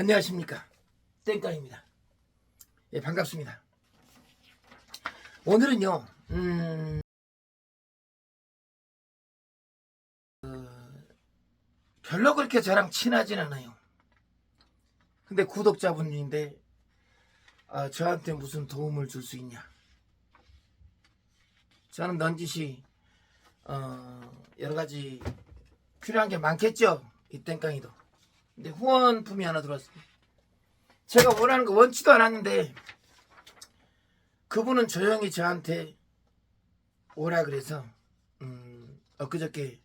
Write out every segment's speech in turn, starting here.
안녕하십니까. 땡깡입니다. 예 반갑습니다. 오늘은요 음 어, 별로 그렇게 저랑 친하진 않아요. 근데 구독자분인데 아, 저한테 무슨 도움을 줄 수 있냐. 저는 넌지시 어, 여러 가지 필요한 게 많겠죠 이 땡깡이도 근데 후원품이 하나 들어왔습니다. 제가 원하는 거 원치도 않았는데 그분은 조용히 저한테 오라 그래서 음, 엊그저께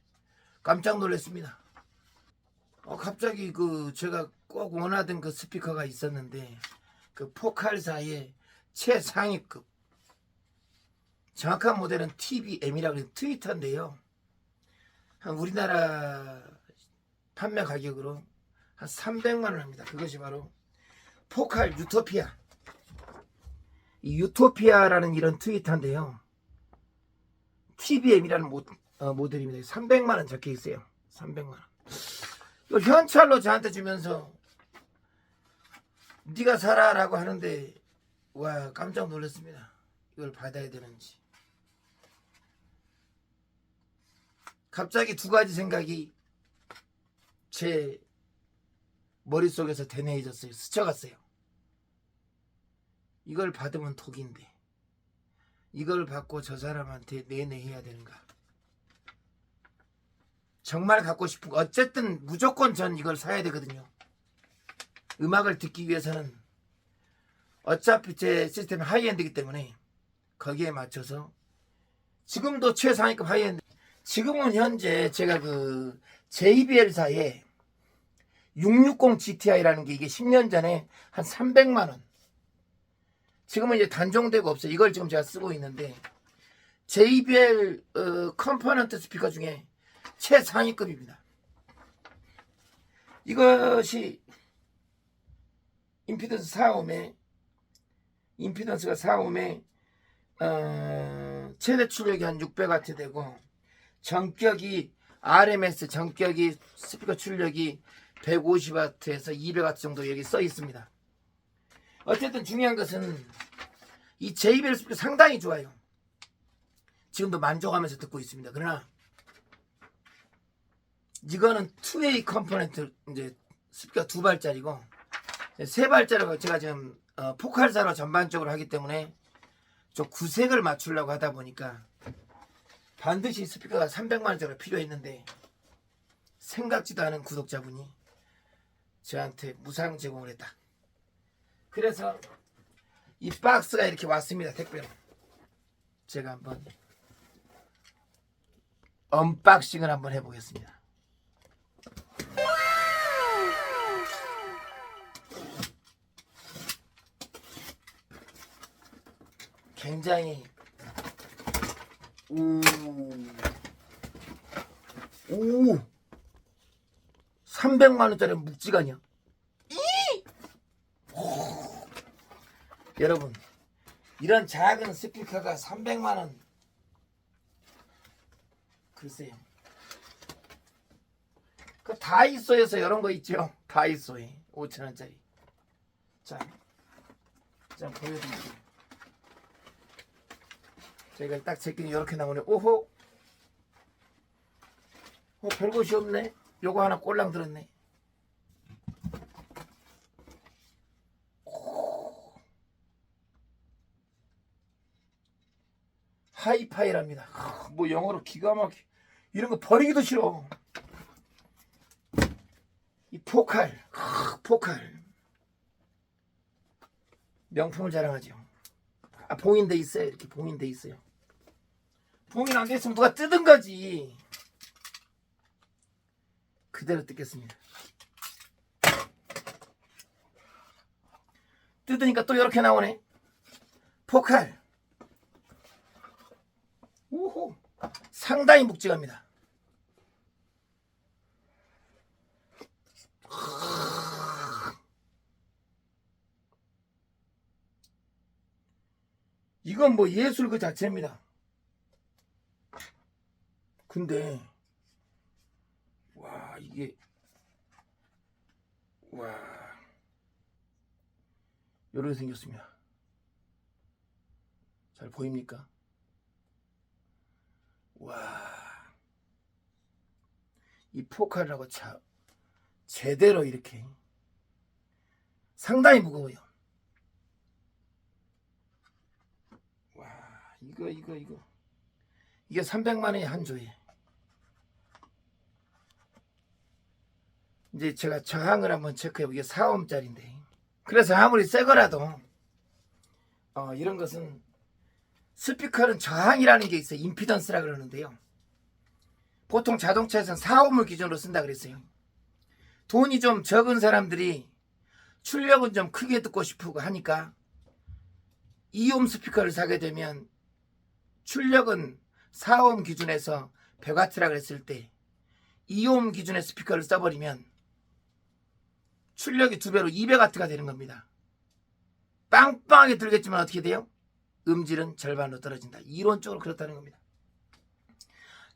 깜짝 놀랐습니다. 어, 갑자기 그 제가 꼭 원하던 그 스피커가 있었는데 그 포칼사의 최상위급 정확한 모델은 TBM이라고 해서 트위터인데요. 한 우리나라 판매 가격으로 한 300만 원 합니다. 그것이 바로 포칼 유토피아. 이 유토피아라는 이런 트위터인데요. TBM이라는 모, 어, 모델입니다. 300만 원 적혀 있어요. 300만 원. 이걸 현찰로 저한테 주면서 네가 사라라고 하는데 와 깜짝 놀랐습니다. 이걸 받아야 되는지. 갑자기 두 가지 생각이 제 머릿속에서 대뇌해졌어요. 스쳐갔어요. 이걸 받으면 독인데 이걸 받고 저 사람한테 내내해야 되는가? 정말 갖고 싶은 거 어쨌든 무조건 전 이걸 사야 되거든요. 음악을 듣기 위해서는 어차피 제 시스템이 하이엔드이기 때문에 거기에 맞춰서 지금도 최상위급 하이엔드 지금은 현재 제가 그 JBL사에 660 GTI라는 게 이게 10년 전에 한 300만 원. 지금은 이제 단종되고 없어요. 이걸 지금 제가 쓰고 있는데 JBL 어, 컴포넌트 스피커 중에 최상위급입니다. 이것이 임피던스 4옴에 임피던스가 4옴에 어, 최대 출력이 한 600W 되고 전격이 RMS 전격이 스피커 출력이 150W에서 200W 정도 여기 써 있습니다. 어쨌든 중요한 것은 이 JBL 스피커 상당히 좋아요. 지금도 만족하면서 듣고 있습니다. 그러나 이거는 투웨이 컴포넌트 이제 스피커 두 발짜리고 세 발짜리고 제가 지금 어, 포칼사로 전반적으로 하기 때문에 저 구색을 맞추려고 하다 보니까 반드시 스피커가 300만 원짜리 필요했는데 생각지도 않은 구독자분이 저한테 무상 제공을 했다. 그래서 이 박스가 이렇게 왔습니다. 택배로. 제가 한번 언박싱을 한번 해보겠습니다. 굉장히 오. 오. 300만 원짜리 묵지가냐? 오. 여러분, 이런 작은 스피커가 300만 원. 글쎄요. 그 다이소에서 이런 거 있죠? 다이소에 5천 원짜리. 자, 자 보여드릴게요. 저희가 딱 제끼니 이렇게 나오네. 오호. 어, 별것이 없네. 요거 하나 꼴랑 들었네. 하이파이랍니다. 하, 뭐 영어로 기가 막히 이런 거 버리기도 싫어. 이 포칼, 하, 포칼 명품을 자랑하죠. 아, 봉인돼 있어요. 이렇게 봉인돼 있어요. 봉인 안 됐으면 누가 뜯은 거지. 그대로 뜯겠습니다. 뜯으니까 또 이렇게 나오네. 포칼. 오호. 상당히 묵직합니다. 이건 뭐 예술 그 자체입니다. 근데 와 이게 와 이렇게 생겼습니다. 잘 보입니까? 와, 이 포칼하고 차 제대로 이렇게 상당히 무거워요. 와, 이거 이거 이거 이게 300만 원이 한 조에. 이제 제가 저항을 한번 체크해 보게 4옴짜리인데. 그래서 아무리 새 거라도 어, 이런 것은 스피커는 저항이라는 게 있어요. 임피던스라 그러는데요. 보통 자동차에서는 4옴을 기준으로 쓴다 그랬어요. 돈이 좀 적은 사람들이 출력은 좀 크게 듣고 싶고 하니까 2옴 스피커를 사게 되면 출력은 4옴 기준에서 100와트라 그랬을 때 2옴 기준의 스피커를 써버리면 출력이 두 배로 200와트가 되는 겁니다. 빵빵하게 들겠지만 어떻게 돼요? 음질은 절반으로 떨어진다. 이론적으로 그렇다는 겁니다.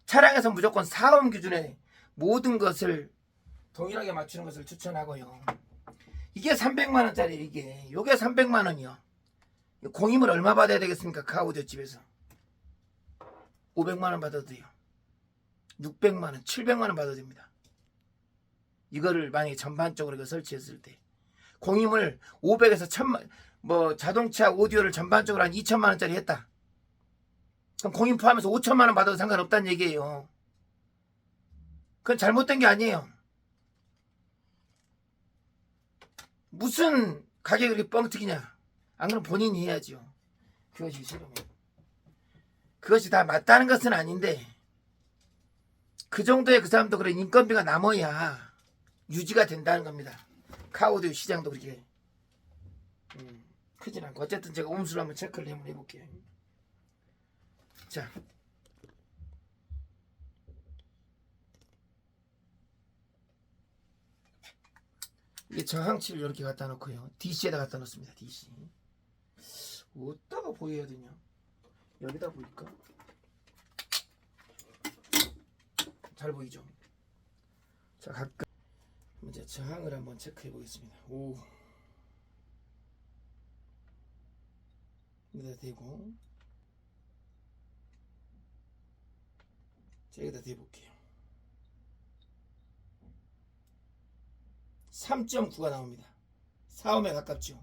차량에서 무조건 4옴 기준의 모든 것을 동일하게 맞추는 것을 추천하고요. 이게 300만 원짜리 이게 요게 300만 원이요. 공임을 얼마 받아야 되겠습니까? 카우디오 집에서 500만 원 받아도 돼요. 600만 원, 700만 원 받아도 됩니다. 이거를 만약에 전반적으로 설치했을 때 공임을 500에서 1000만 뭐 자동차 오디오를 전반적으로 한 2천만 원짜리 했다. 그럼 공임 포함해서 5천만 원 받아도 상관없다는 얘기예요. 그건 잘못된 게 아니에요. 무슨 가격이 그렇게 뻥튀기냐? 안 그럼 본인이 해야죠. 그것이 싫으면. 그것이 다 맞다는 것은 아닌데 그 정도의 그 사람도 그런 인건비가 남아야 유지가 된다는 겁니다. 카오디오 시장도 그렇게 음, 크진 않고 어쨌든 제가 옴수를 한번 체크를 한번 해볼게요. 자. 이게 저항치를 이렇게 갖다 놓고요. DC에다 갖다 놓습니다. DC. 어디다가 보여야 되냐? 여기다 보일까? 잘 보이죠? 자, 가끔 이제 저항을 한번 체크해 보겠습니다. 오. 여기다 대고 자, 여기다 대볼게요. 3.9가 나옵니다. 4옴에 가깝죠.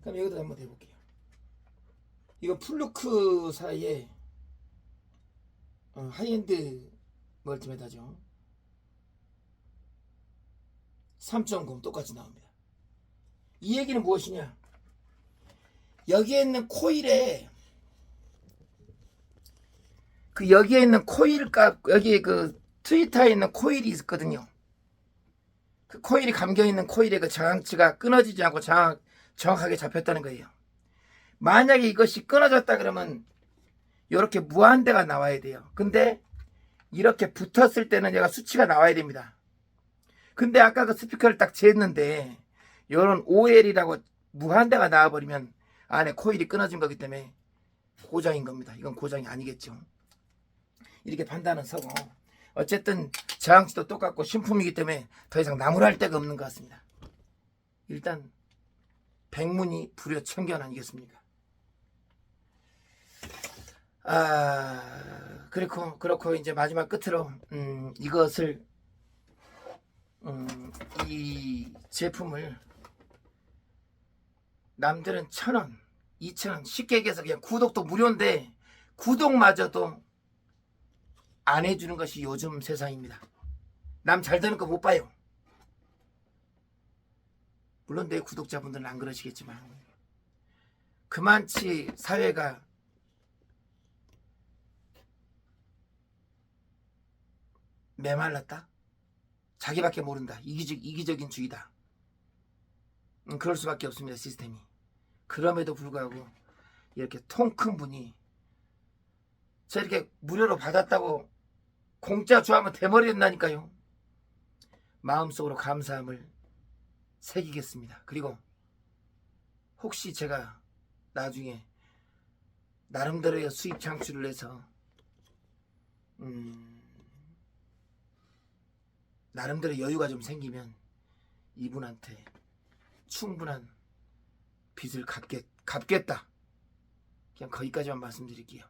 그럼 여기다 한번 대볼게요. 이거 플루크 사이에 어, 하이엔드 멀티메타죠. 3.9 똑같이 나옵니다. 이 얘기는 무엇이냐? 여기에 있는 코일에 그 여기에 있는 코일 값 여기 그 트위터에 있는 코일이 있거든요. 그 코일이 감겨 있는 코일의 그 저항치가 끊어지지 않고 정확, 정확하게 잡혔다는 거예요. 만약에 이것이 끊어졌다 그러면 이렇게 무한대가 나와야 돼요. 근데 이렇게 붙었을 때는 얘가 수치가 나와야 됩니다. 근데 아까 그 스피커를 딱 쟀는데 이런 OL이라고 무한대가 나와버리면 안에 코일이 끊어진 거기 때문에 고장인 겁니다. 이건 고장이 아니겠죠. 이렇게 판단은 서고 어쨌든 저항치도 똑같고 신품이기 때문에 더 이상 나무랄 데가 없는 것 같습니다. 일단 백문이 불여 천견 아니겠습니까? 아 그렇고 그렇고 이제 마지막 끝으로 음, 이것을 음, 이 제품을 남들은 천 원, 이천 원 쉽게 얘기해서 그냥 구독도 무료인데 구독마저도 안 해주는 것이 요즘 세상입니다. 남 잘 되는 거 못 봐요. 물론 내 구독자분들은 안 그러시겠지만 그만치 사회가 메말랐다? 자기밖에 모른다. 이기적, 이기적인 주의다. 음, 그럴 수밖에 없습니다. 시스템이. 그럼에도 불구하고 이렇게 통 큰 분이 저 이렇게 무료로 받았다고 공짜 주하면 대머리 된다니까요. 마음속으로 감사함을 새기겠습니다. 그리고 혹시 제가 나중에 나름대로의 수입 창출을 해서 음, 나름대로 여유가 좀 생기면 이분한테 충분한 빚을 갚겠, 갚겠다. 그냥 거기까지만 말씀드릴게요.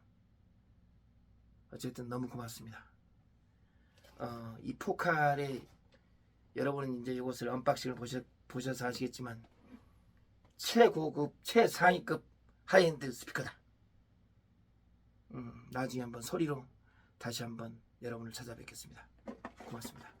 어쨌든 너무 고맙습니다. 어, 이 포칼의 여러분은 이제 이것을 언박싱을 보셔, 보셔서 아시겠지만 최고급 최상위급 하이엔드 스피커다. 음, 나중에 한번 소리로 다시 한번 여러분을 찾아뵙겠습니다. 고맙습니다.